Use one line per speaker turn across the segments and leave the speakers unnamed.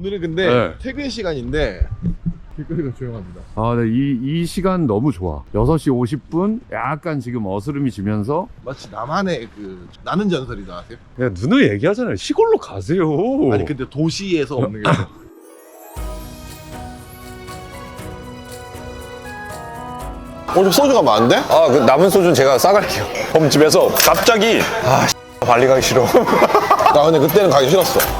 오늘은 근데
네.
퇴근 시간인데 길거리가 조용합니다.
아, 네, 이, 이 시간 너무 좋아. 6시 50분? 약간 지금 어스름이 지면서.
마치 나만의 그 나는 전설이다 아세요?
야, 누누이 얘기하잖아요. 시골로 가세요.
아니 근데 도시에서 없는 게. 어,
좀 소주가 많은데?
아, 그 남은 소주는 제가 싸갈게요. 그럼 집에서 갑자기 아, 발리 가기 싫어.
나 근데 그때는 가기 싫었어.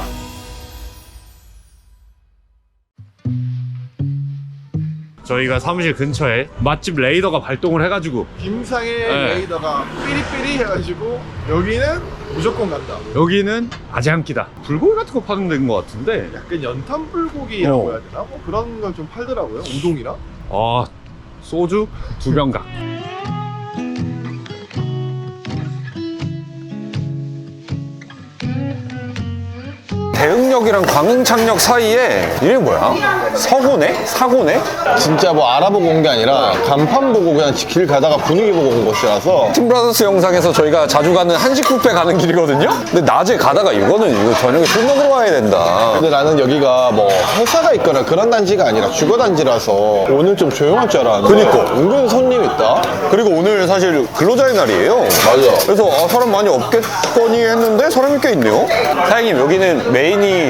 저희가 사무실 근처에 맛집 레이더가 발동을 해가지고
김상의
네.
레이더가 삐리삐리 해가지고 여기는 무조건 간다.
여기는 아재 한 끼다. 불고기 같은 거 파는 데인 것 같은데.
약간 연탄 불고기라고
어.
해야 되나? 뭐 그런 걸 좀 팔더라고요. 우동이랑.
아, 소주 두 병 각.
대흥역이랑 광흥창역 사이에 이름이 뭐야? 서고네? 사고네?
진짜 뭐 알아보고 온 게 아니라 간판 보고 그냥 길 가다가 분위기 보고 온 곳이라서
팀브라더스 영상에서 저희가 자주 가는 한식 뷔페 가는 길이거든요? 근데 낮에 가다가 이거는 이거 저녁에 술 먹으러 가야 된다.
근데 나는 여기가 뭐 회사가 있거나 그런 단지가 아니라 주거 단지라서 오늘 좀 조용할 줄 알았는데
그니까.
은근 손님 있다
그리고 오늘 사실 근로자의 날이에요.
맞아.
그래서 아, 사람 많이 없겠거니 했는데 사람이 꽤 있네요. 사장님 여기는 메인이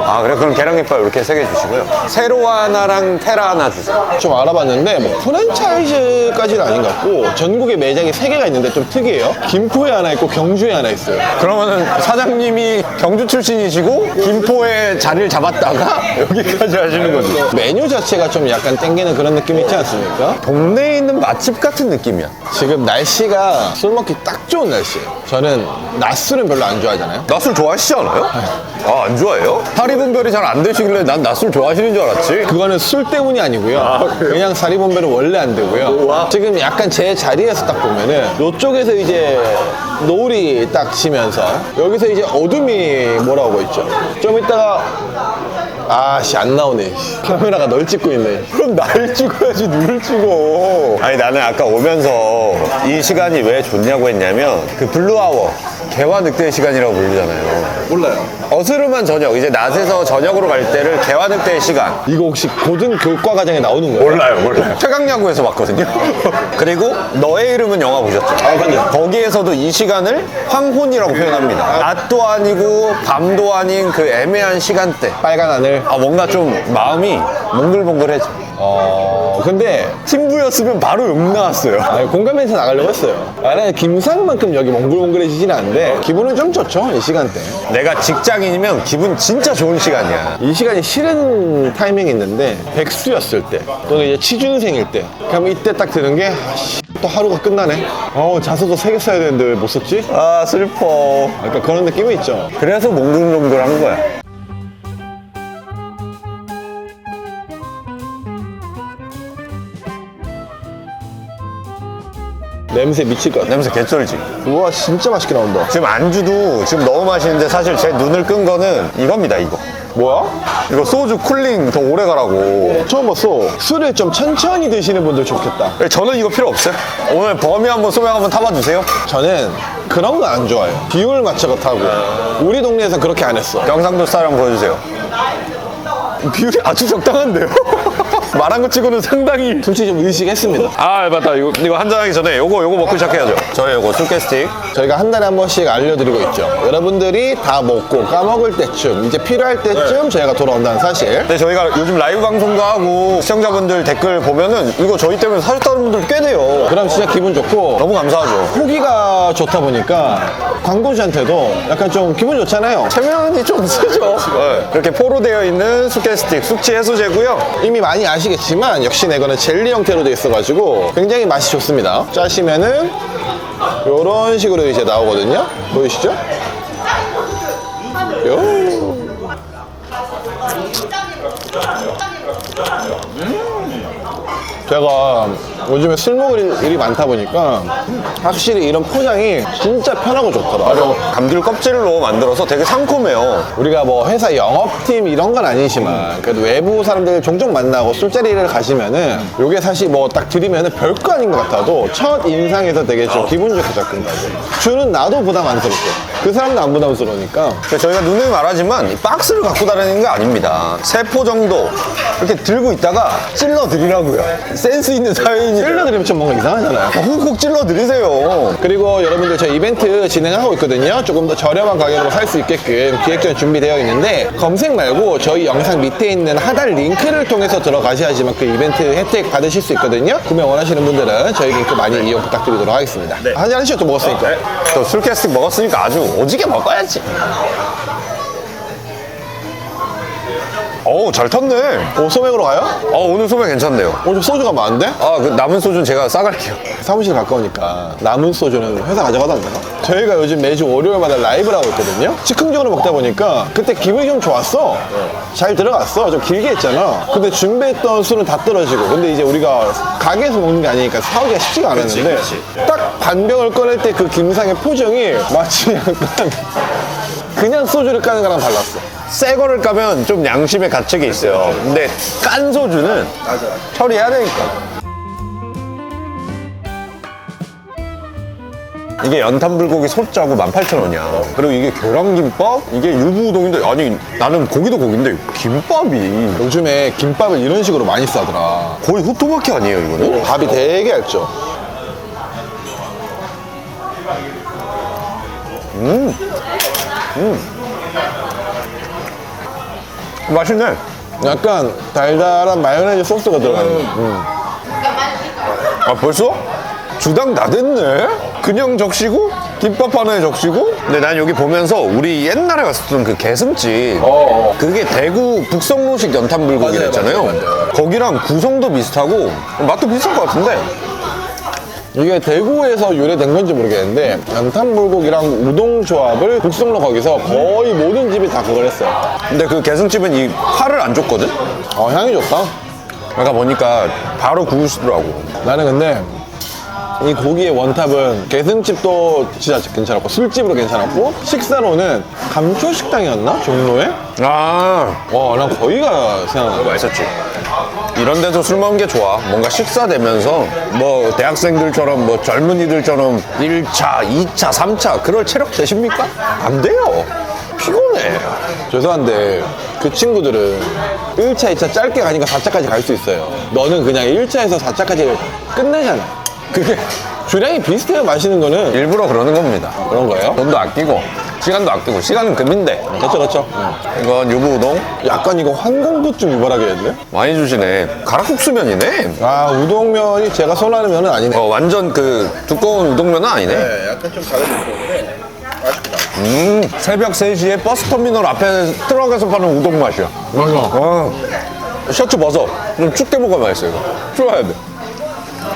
아 그래 그럼 계란김밥 이렇게 세 개 주시고요. 세로 하나랑 테라 하나 주세요.
좀 알아봤는데 뭐 프랜차이즈까지는 아닌 것 같고 전국에 매장이 세개가 있는데 좀 특이해요 김포에 하나 있고 경주에 하나 있어요
그러면은 사장님이 경주 출신이시고 김포에 자리를 잡았다가 여기까지 하시는 거죠.
메뉴 자체가 좀 약간 땡기는 그런 느낌이 있지 않습니까?
동네에 있는 맛집 같은 느낌이야.
지금 날씨가 술 먹기 딱 좋은 날씨예요 저는 낮술은 별로 안 좋아하잖아요
낮술 좋아하시지 않아요? 아, 안 좋아해요? 사리 분별이 잘 안 되시길래 난 낮술 좋아하시는 줄 알았지.
그거는 술 때문이 아니고요. 그냥 사리본배는 원래 안 되고요. 지금 약간 제 자리에서 딱 보면은 이쪽에서 이제 노을이 딱 지면서 여기서 이제 어둠이 몰아오고 있죠. 좀 이따가 아씨 안 나오네. 카메라가 널 찍고 있네.
그럼 날 찍어야지, 누를 찍어. 아니, 나는 아까 오면서 이 시간이 왜 좋냐고 했냐면 그 블루아워, 개화 늑대 시간이라고 부르잖아요.
몰라요.
어스름한 저녁, 이제 낮에서 저녁으로 갈 때를 개화 늑대의 시간.
이거 혹시 고등 교과 과정에 나오는 거예요?
몰라요, 몰라요. 최강야구에서 봤거든요. 그리고 너의 이름은 영화 보셨죠?
아, 근데
거기에서도 이 시간을 황혼이라고 표현합니다. 낮도 아니고 밤도 아닌 그 애매한 시간대.
빨간 하늘.
아 뭔가 좀 마음이 몽글몽글해져.
어 근데
팀부였으면 바로 욕 나왔어요.
아, 공감해서 나가려고 했어요. 나는 김상만큼 여기 몽글몽글해지진 않는데 기분은 좀 좋죠 이 시간대.
내가 직장인이면 기분 진짜 좋은 시간이야.
이 시간이 싫은 타이밍이 있는데 백수였을 때 또는 이제 취준생일 때 그럼 이때 딱 드는 게또 하루가 끝나네 어 자소서 세 개 써야 되는데 왜 못 썼지?
아 슬퍼.
약간 그런 느낌이 있죠
그래서 몽글몽글한 거야.
냄새 미칠 것 같아
냄새 개쩔지.
우와 진짜 맛있게 나온다
지금 안주도 지금 너무 맛있는데 사실 제 눈을 끈 거는 이겁니다 이거.
뭐야?
이거 소주 쿨링 더 오래 가라고.
처음 봤어 술을 좀 천천히 드시는 분들 좋겠다
저는 이거 필요 없어요. 오늘 범위 한번 소명 한번 타봐 주세요.
저는 그런 거 안 좋아해요 비율 맞춰서 타고 우리 동네에서 그렇게 안 했어
경상도 한번 보여주세요. 비율이 아주 적당한데요? 말한 거 치고는 상당히.
솔직히 좀 의식했습니다
아 맞다 이거 이거 한잔 하기 전에 요거 요거 먹고 시작해야죠. 저의 요거 술캐스틱.
저희가 한 달에 한 번씩 알려드리고 있죠 여러분들이 다 먹고 까먹을 때쯤 이제 필요할 때쯤 저희가 돌아온다는 사실
근데 저희가 요즘 라이브 방송도 하고 시청자분들 댓글 보면은 이거 저희 때문에 사셨다는 분들 꽤 돼요.
그럼 진짜 기분 좋고
너무 감사하죠.
후기가 좋다 보니까 광고주한테도 약간 좀 기분 좋잖아요.
체면이 좀 쓰죠. 네. 이렇게 포로 되어 있는 술캐스틱 숙취 해소제고요.
이미 많이 아시겠지만 역시 내 거는 젤리 형태로 되어 있어가지고 굉장히 맛이 좋습니다. 짜시면은 이런 식으로 이제 나오거든요. 보이시죠? 요. 제가 요즘에 술 먹을 일- 일이 많다 보니까 확실히 이런 포장이 진짜 편하고 좋더라.
감귤 껍질로 만들어서 되게 상콤해요.
우리가 뭐 회사 영업팀 이런 건 아니지만 그래도 외부 사람들 종종 만나고 술자리를 가시면은 요게 사실 뭐 딱 드리면은 별거 아닌 것 같아도 첫 인상에서 되게 좀 기분 좋게 접근다고 주는 나도 부담 안 스럽고 그 사람도 안 부담스러우니까
근데 저희가 누누이 말하지만 이 박스를 갖고 다니는 게 아닙니다. 세포 정도 이렇게 들고 있다가 찔러 드리라고요. 센스 있는 사회인이
찔러드리면 좀 뭔가 이상하잖아요
훅훅 찔러 드리세요.
그리고 여러분들 저희 이벤트 진행하고 있거든요. 조금 더 저렴한 가격으로 살 수 있게끔 기획전 준비되어 있는데 검색 말고 저희 영상 밑에 있는 하단 링크를 통해서 들어가셔야지만 그 이벤트 혜택 받으실 수 있거든요. 구매 원하시는 분들은 저희 링크 많이 이용 부탁드리도록 하겠습니다. 한잔 하시죠. 또 먹었으니까.
또 술캐스팅 먹었으니까 아주 오지게 먹어야지. 어우, 잘 텄네.
오, 소맥으로 가요?
어, 오늘 소매 괜찮네요.
오, 좀 소주가 많은데?
아, 그 남은 소주는 제가 싸갈게요.
사무실 가까우니까 남은 소주는 회사 가져가도 안 되나? 저희가 요즘 매주 월요일마다 라이브를 하고 있거든요. 즉흥적으로 먹다 보니까 그때 기분이 좀 좋았어. 잘 들어갔어. 좀 길게 했잖아. 근데 준비했던 술은 다 떨어지고. 근데 이제 우리가 가게에서 먹는 게 아니니까 사오기가 쉽지가 않았는데 딱 반병을 꺼낼 때 그 김상의 표정이 마치 약간 그냥 소주를 까는 거랑 달랐어.
새 거를 까면 좀 양심의 가책이 있어요. 근데 깐 소주는 처리해야 되니까. 이게 연탄 불고기 소짜고 18,000원이야. 그리고 이게 계란김밥? 이게 유부우동인데, 아니, 나는 고기도 고기인데, 김밥이
요즘에 김밥을 이런 식으로 많이 싸더라.
거의 후토마키 아니에요, 이거는?
밥이 되게 얇죠.
맛있네.
약간 달달한 마요네즈 소스가 들어가는 거. 음.
아, 벌써? 주당 다 됐네? 그냥 적시고, 김밥 하나에 적시고? 근데 난 여기 보면서 우리 옛날에 갔었던 그 개슴집. 그게 대구 북성로식 연탄불고기랬잖아요.
맞아요, 맞아요,
거기랑 구성도 비슷하고, 맛도 비슷할 것 같은데.
이게 대구에서 유래된 건지 모르겠는데 연탄불고기랑 우동 조합을 북성로 거기서 거의 모든 집이 다 그걸 했어요.
근데 그 개슴집은 이 파를 안 줬거든?
어 향이 좋다.
아까 보니까 바로 구우시더라고.
나는 근데 이 고기의 원탑은 개슴집도 진짜 괜찮았고 술집으로 괜찮았고 식사로는 감초식당이었나 종로에?
아,
와난 거기가 생각나.
맛있었지. 이런 데서 술 먹는 게 좋아. 뭔가 식사 되면서 뭐 대학생들처럼 뭐 젊은이들처럼 1차, 2차, 3차 그럴 체력 되십니까? 안 돼요. 피곤해.
죄송한데 그 친구들은 1차, 2차 짧게 가니까 4차까지 갈 수 있어요. 너는 그냥 1차에서 4차까지 끝내잖아. 그게 주량이 비슷해요 마시는 거는
일부러 그러는 겁니다.
그런 거예요?
돈도 아끼고 시간도 아끼고 시간은 금인데
그렇죠 그렇죠.
이건 유부우동
약간 이거 황공도 좀 유발하게 했네.
많이 주시네. 가락국수면이네.
아 우동면이 제가 선호하는 면은 아니네.
어, 완전 그 두꺼운 우동면은 아니네.
약간 좀 다른 느낌인데.
음, 새벽 3시에 버스터미널 앞에 트럭에서 파는 우동 맛이야.
맞아.
아, 셔츠 벗어. 좀 춥게 먹어야 맛있어, 이거. 추워야 돼.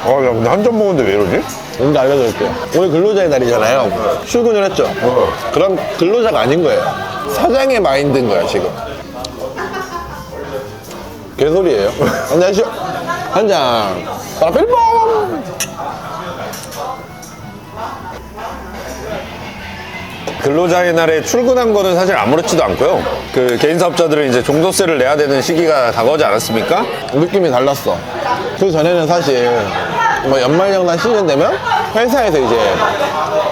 아, 야, 근데 한 잔 먹었는데 왜 이러지?
오늘 알려드릴게요. 오늘 근로자의 날이잖아요. 출근을 했죠. 그럼 근로자가 아닌 거예요. 사장의 마인드인 거야 지금. 개소리예요. 안녕하세요. 한 잔. 빠라필뽕.
근로자의 날에 출근한 거는 사실 아무렇지도 않고요. 그 개인 사업자들은 이제 종소세를 내야 되는 시기가 다가오지 않았습니까?
느낌이 달랐어. 그 전에는 사실 뭐 연말연간 시즌 되면 회사에서 이제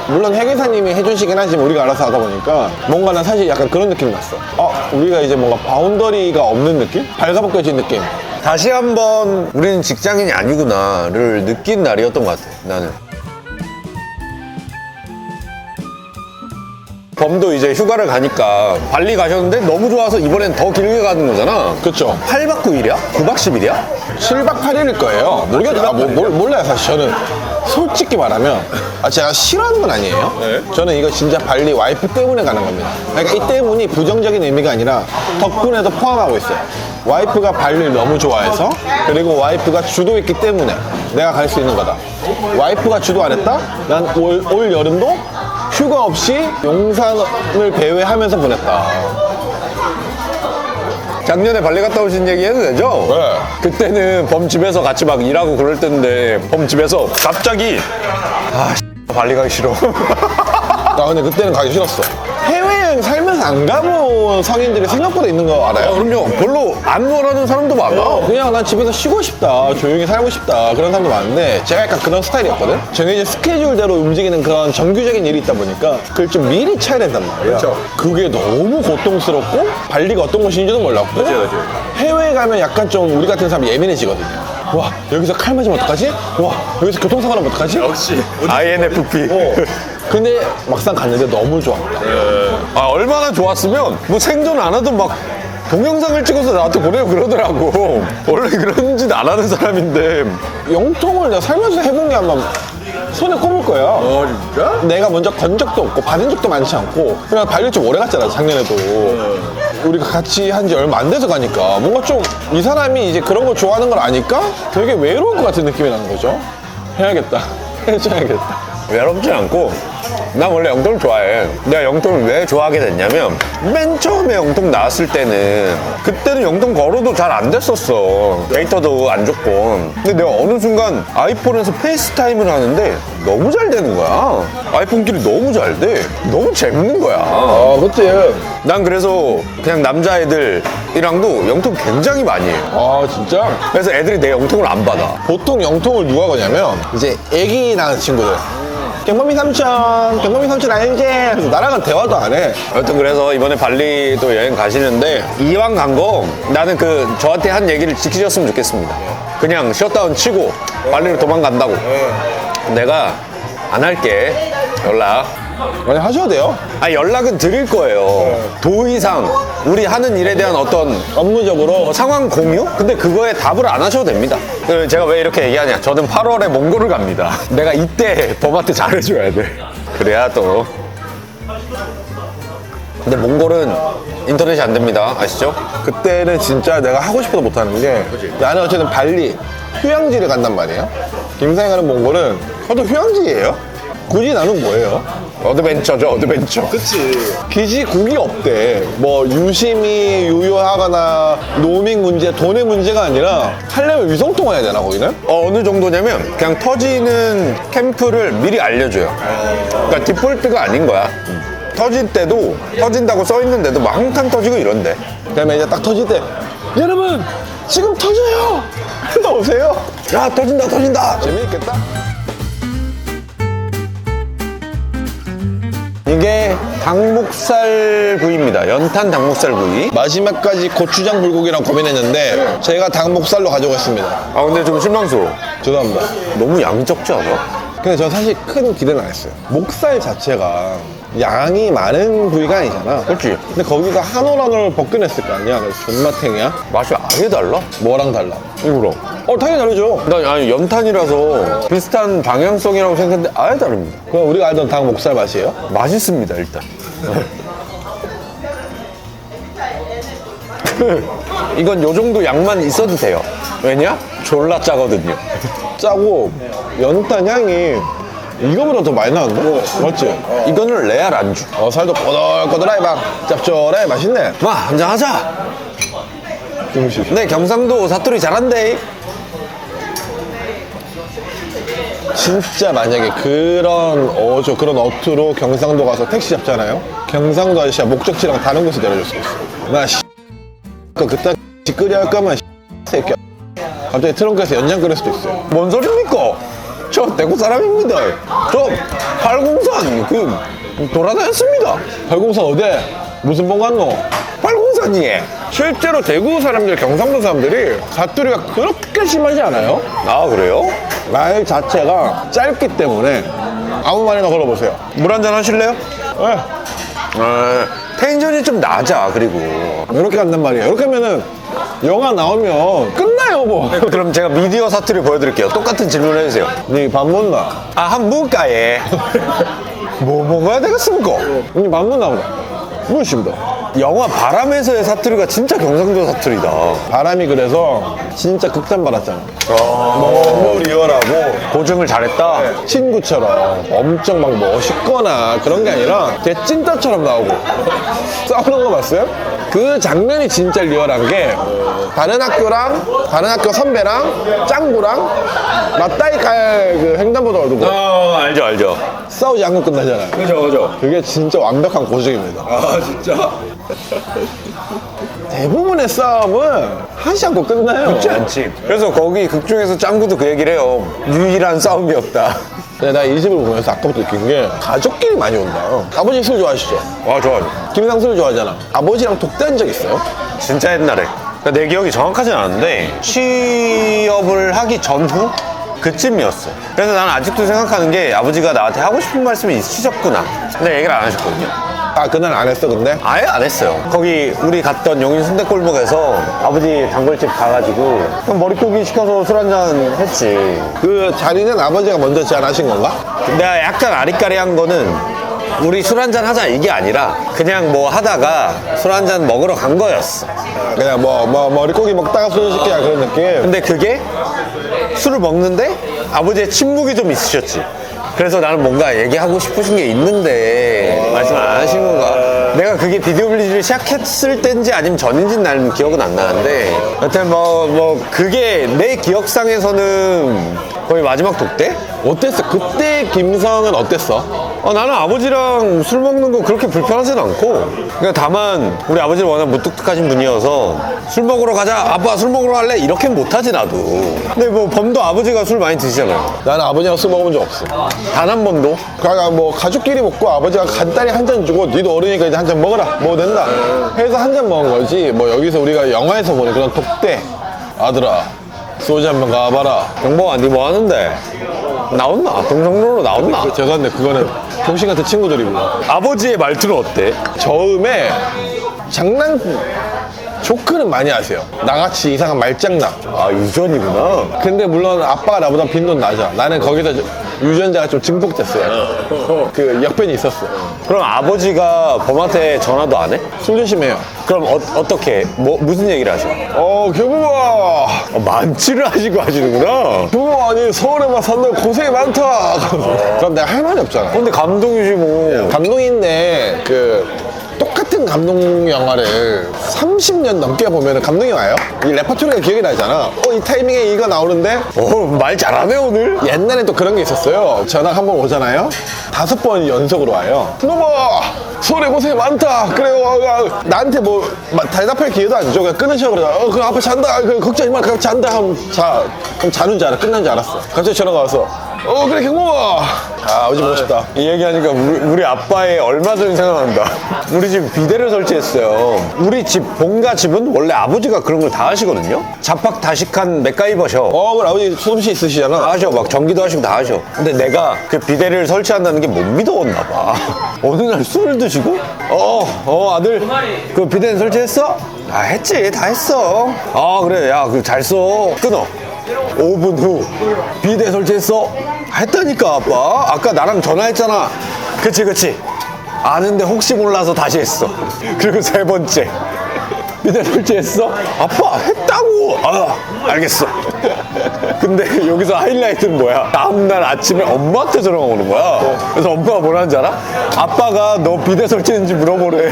물론 회계사님이 해주시긴 하지만 우리가 알아서 하다 보니까 뭔가 난 사실 약간 그런 느낌이 났어. 어, 우리가 이제 뭔가 바운더리가 없는 느낌? 발가벗겨진 느낌.
다시 한번 우리는 직장인이 아니구나를 느낀 날이었던 것 같아, 나는. 범도 이제 휴가를 가니까 발리 가셨는데 너무 좋아서 이번엔 더 길게 가는 거잖아.
그쵸.
8박 9일이야? 9박 10일이야?
7박 8일일 거예요. 모르겠다. 아, 뭐, 몰, 몰라요, 사실 저는. 솔직히 말하면, 아, 제가 싫어하는 건 아니에요. 저는 이거 진짜 발리 와이프 때문에 가는 겁니다. 그러니까 이 때문이 부정적인 의미가 아니라 덕분에도 포함하고 있어요. 와이프가 발리를 너무 좋아해서, 그리고 와이프가 주도했기 때문에 내가 갈 수 있는 거다. 와이프가 주도 안 했다? 난 올, 올 여름도 휴가 없이 용산을 배회하면서 보냈다.
작년에 발리 갔다 오신 얘기 해도 되죠?
네.
그때는 범 집에서 같이 막 일하고 그럴 때인데 범 집에서 갑자기 아 발리 가기 싫어.
나 근데 그때는 가기 싫었어. 해외 여행 살면서 안 가본 성인들이 생각보다 있는 거
아,
알아요?
그럼요. 별로 안 원하는 사람도 많아.
어, 그냥 난 집에서 쉬고 싶다, 조용히 살고 싶다 그런 사람도 많은데 제가 약간 그런 스타일이었거든. 정해진 스케줄대로 움직이는 그런 정규적인 일이 있다 보니까 그걸 좀 미리 차야 된단 말이야. 그게 너무 고통스럽고 발리가 어떤 곳인지도 몰랐고 해외에 가면 약간 좀 우리 같은 사람 예민해지거든요. 와 여기서 칼 맞으면 어떡하지? 와 여기서 교통사고 나면 어떡하지?
역시
INFP.
어. 근데 막상 갔는데 너무 좋아.
아, 얼마나 좋았으면 뭐 생존 안 하던 막 동영상을 찍어서 나한테 보내고 그러더라고. 원래 그런 짓 안 하는 사람인데.
영통을 내가 살면서 해본 게 아마 손에 꼽을 거야.
어 진짜?
내가 먼저 건 적도 없고 받은 적도 많지 않고 그냥 발리 좀 오래 갔잖아 작년에도 우리가 같이 한 지 얼마 안 돼서 가니까 뭔가 좀 이 사람이 이제 그런 걸 좋아하는 걸 아니까 되게 외로울 것 같은 느낌이 나는 거죠 해야겠다 해줘야겠다
외롭지 않고 난 원래 영통을 좋아해. 내가 영통을 왜 좋아하게 됐냐면 맨 처음에 영통 나왔을 때는 그때는 영통 걸어도 잘 안 됐었어. 데이터도 안 좋고. 근데 내가 어느 순간 아이폰에서 페이스타임을 하는데 너무 잘 되는 거야. 아이폰끼리 너무 잘돼. 너무 재밌는 거야.
아 그치
난 그래서 그냥 남자애들이랑도 영통 굉장히 많이 해요.
아 진짜?
그래서 애들이 내 영통을 안 받아.
보통 영통을 누가 거냐면 이제 애기 낳은 친구들 경범이 삼촌 경범이 삼촌 알지? 그래서 나랑은 대화도 안 해
여튼 그래서 이번에 발리도 여행 가시는데 이왕 간 거 나는 그 저한테 한 얘기를 지키셨으면 좋겠습니다. 그냥 셧다운 치고 발리로 도망간다고. 내가 안 할게 연락.
아니 하셔도 돼요
아 연락은 드릴 거예요. 도의상 우리 하는 일에 대한 어떤
업무적으로
어, 상황 공유? 근데 그거에 답을 안 하셔도 됩니다. 그 제가 왜 이렇게 얘기하냐? 저는 8월에 몽골을 갑니다. 내가 이때 범한테 잘해줘야 돼. 그래야 또. 근데 몽골은 인터넷이 안 됩니다. 아시죠?
그때는 진짜 내가 하고 싶어도 못하는 게 나는 어쨌든 발리 휴양지를 간단 말이에요 김상이 가는 몽골은 그것도 휴양지예요 굳이 나는 뭐예요?
어드벤처죠, 어드벤처.
그치
기지 국이 없대 뭐 유심히 유효하거나 노밍 문제 돈의 문제가 아니라 하려면 위성 통화 해야 되나 거기는?
어, 어느 정도냐면 그냥 터지는 캠프를 미리 알려줘요. 그러니까 디폴트가 아닌 거야. 터질 때도 터진다고 써 있는데도 막 항상 터지고 이런데.
그다음에 이제 딱 터질 때 여러분 지금 터져요 오세요
야 터진다 터진다.
재미있겠다
이게 닭목살 구이입니다. 연탄 닭목살 구이.
마지막까지 고추장 불고기랑 고민했는데 제가 닭목살로 가져가겠습니다
아 근데 좀 실망스러워.
죄송합니다
너무 양이 적지 않아?
근데 저 사실 큰 기대는 안 했어요. 목살 자체가 양이 많은 부위가 아니잖아.
그렇지.
근데 거기가 한올한올 벗겨냈을 거 아니야. 그래서 존맛탱이야?
맛이 아예 달라?
뭐랑 달라?
이거랑.
어, 당연히 다르죠.
나 아니 연탄이라서 비슷한 방향성이라고 생각했는데 아예 다릅니다.
그럼 우리가 알던 닭 목살 맛이에요?
맛있습니다 일단. 이건 요 정도 양만 있어도 돼요. 왜냐? 졸라 짜거든요.
짜고 연탄 향이 이거보다 더 많이 나는데? 맞지?
이거는 레알 안주.
어, 살도 꼬들꼬들하게 막 짭조름해 맛있네.
마 한잔 하자.
김씨.
네 경상도 사투리 잘한대.
진짜 만약에 그런 어조 그런 어투로 경상도 가서 택시 잡잖아요. 경상도 아저씨가 목적지랑 다른 곳에 내려줄 수 있어. 나 씨. 그 그때 끓여 할 거면 씨, 새끼야. 갑자기 트렁크에서 연장 끓일 수도 있어요.
뭔 소리입니까? 저 대구 사람입니다. 저 팔공산 그 돌아다녔습니다.
발공산 어디? 무슨 봉 갔노?
팔공산이에.
실제로 대구 사람들, 경상도 사람들이 사투리가 그렇게 심하지 않아요?
아 그래요?
말 자체가 짧기 때문에 아무 말이나 걸어보세요.
물 한잔 하실래요?
예.
아, 텐션이 좀 낮아 그리고.
이렇게 간단 말이에요. 이렇게 하면은 영화 나오면 끝 나요, 뭐.
그럼 제가 미디어 사투리 보여드릴게요. 똑같은 질문을 해주세요.
니밥못 나?
아, 한 무가에 뭐 먹어야 되겠습니까?
니밥못 나보다. 무엇입니다.
영화 바람에서의 사투리가 진짜 경상도 사투리다.
바람이 그래서 진짜 극단 받았잖아. 너무 리얼하고
고증을 잘했다.
친구처럼 엄청 막 멋있거나 그런 게 아니라 걔 찐따처럼 나오고 싸우는 거 봤어요? 그 장면이 진짜 리얼한 게 다른 학교랑 다른 학교 선배랑 짱구랑 맞다이 깔그 횡단보도 두고
어, 알죠, 알죠.
싸우지 않고 끝나잖아요.
그죠, 그죠.
그게 진짜 완벽한 고증입니다.
아, 진짜.
대부분의 싸움은 하지 않고 끝나요.
그래서 거기 극 중에서 짱구도 그 얘기를 해요. 유일한 싸움이었다.
근데 나 이 집을 보면서 아까부터 느낀 게 가족끼리 많이 온다. 아버지 술 좋아하시죠?
와, 좋아.
김상 술 좋아하잖아. 아버지랑 독대한 적 있어요?
진짜 옛날에. 그러니까 내 기억이 정확하진 않은데 취업을 하기 전후 그쯤이었어. 그래서 나는 아직도 생각하는 게 아버지가 나한테 하고 싶은 말씀이 있으셨구나. 근데 얘기를 안 하셨거든요.
아 그날 안 했어 근데?
아예 안 했어요. 거기 우리 갔던 용인 순대골목에서 아버지 단골집 가가지고 그냥 머릿고기 시켜서 술 한잔 했지.
그 자리는 아버지가 먼저 제안하신 건가?
내가 약간 아리까리한 거는 우리 술 한잔 하자 이게 아니라 그냥 뭐 하다가 술 한잔 먹으러 간 거였어.
그냥 뭐, 뭐 머리고기 먹다가 술 시키야 그런 느낌.
근데 그게 술을 먹는데 아버지의 침묵이 좀 있으셨지. 그래서 나는 뭔가 얘기하고 싶으신 게 있는데 말씀 안 하신 건가? 내가 그게 DWG를 시작했을 때인지 아니면 전인지는 나는 기억은 안 나는데 여튼 뭐, 뭐 그게 내 기억상에서는 거의 마지막 독대?
어땠어? 그때 김성은 어땠어?
어, 나는 아버지랑 술 먹는 거 그렇게 불편하진 않고 그러니까 다만 우리 아버지는 워낙 무뚝뚝하신 분이어서 술 먹으러 가자 아빠 술 먹으러 갈래? 이렇게는 못하지 나도 근데 뭐 범도 아버지가 술 많이 드시잖아요
나는 아버지랑 술 먹어본 적 없어.
단 한 번도
그러니까 뭐 가족끼리 먹고 아버지가 간단히 한 잔 주고 니도 어른이니까 이제 한 잔 먹어라 뭐 된다 해서 한 잔 먹은 거지 뭐 여기서 우리가 영화에서 보는 그런 독대 아들아 소주 한번 가봐라
경범아 니 뭐 하는데? 나온나? 동성로로 나온나?
죄송한데 그거는 병신 같은 친구들이고
아버지의 말투는 어때?
저음에 장난 조크는 많이 하세요. 나같이 이상한 말장난.
아 유전이구나.
근데 물론 아빠가 나보다 빈돈 낮아. 나는 거기서 유전자가 좀 증폭됐어요. 그 역변이 있었어
그럼 아버지가 범한테 전화도 안 해?
술 조심해요.
그럼 어, 떻게? 뭐, 무슨 얘기를 하셔?
어 교부가
어, 만취를 하시고 하시는구나.
부모 아니 서울에만 산다 고생이 많다. 그럼 내가 할 말이 없잖아.
근데 감동이지 뭐.
감동인데 그 똑같은 감동 영화를 30년 넘게 보면 감동이 와요? 이 레퍼토리가 기억이 나잖아. 어 이 타이밍에 이거 나오는데?
어, 말 잘하네 오늘?
옛날에 또 그런 게 있었어요. 전화 한 번 오잖아요. 다섯 번 연속으로 와요 부모 서울에 고생이 많다. 그래요 아, 아, 나한테 뭐 마- 대답할 기회도 안 줘. 그냥 끊으셔. 그래 어 그럼 아빠 잔다. 아, 그 걱정하지 마. 그럼 잔다. 하면 자 그럼 자는 줄 알아. 끝난 줄 알았어. 갑자기 전화가 와서 어 그래 경모아 아 아버지 보고 싶다
이 얘기하니까 우리, 우리 아빠의 얼마 전 생각난다. 우리 집 비대를 설치했어요. 우리 집 본가 집은 원래 아버지가 그런 걸 다 하시거든요. 잡학 다식한 맥가이버셔.
어 그래 아버지 솜씨 있으시잖아
다 하셔. 막 전기도 하시고 다 하셔. 근데 내가 그 비대를 설치한다는 게 못 믿어왔나 봐. 어느 날 술을 드시고 어, 어 아들 그 비대는 설치했어? 아 했지. 다 했어. 아 그래. 야 그 잘 써. 끊어. 5분 후 비대 설치했어? 했다니까 아빠. 아까 나랑 전화했잖아. 그치 그치. 아는데 혹시 몰라서 다시 했어. 그리고 세 번째. 비대 설치했어? 아빠 했다고. 아 알겠어. 근데 여기서 하이라이트는 뭐야? 다음날 아침에 엄마한테 전화가 오는 거야. 그래서 엄마가 뭐라는 줄 알아? 아빠가 너 비대 설치했는지 물어보래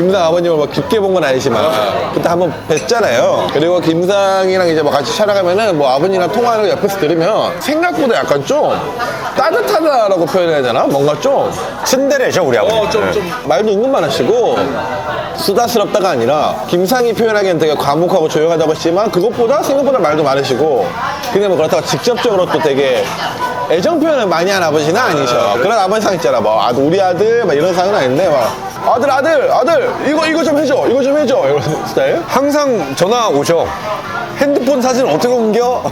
김상 아버님을 막 깊게 본 건 아니지만 그때 한번 뵀잖아요. 그리고 김상이랑 이제 뭐 같이 촬영하면은 뭐 아버님이랑 거 옆에서 들으면 생각보다 약간 좀 따뜻하다라고 표현해야 되나? 뭔가 좀
츤데레셔 우리 아버지
말도 은근 많으시고 수다스럽다가 아니라 김상이 표현하기엔 되게 과묵하고 조용하다고 했지만 그것보다 생각보다 말도 많으시고 근데 뭐 그렇다고 직접적으로 또 되게 애정 표현을 많이 하는 아버지는 아니셔 그런 아버지상 있잖아 뭐 아, 우리 아들 막 이런 상은 아닌데 막 아들 아들 아들 이거 이거 좀 해줘 이거 좀 해줘. 이런 스타일?
항상 전화 오셔. 핸드폰 사진 어떻게 옮겨?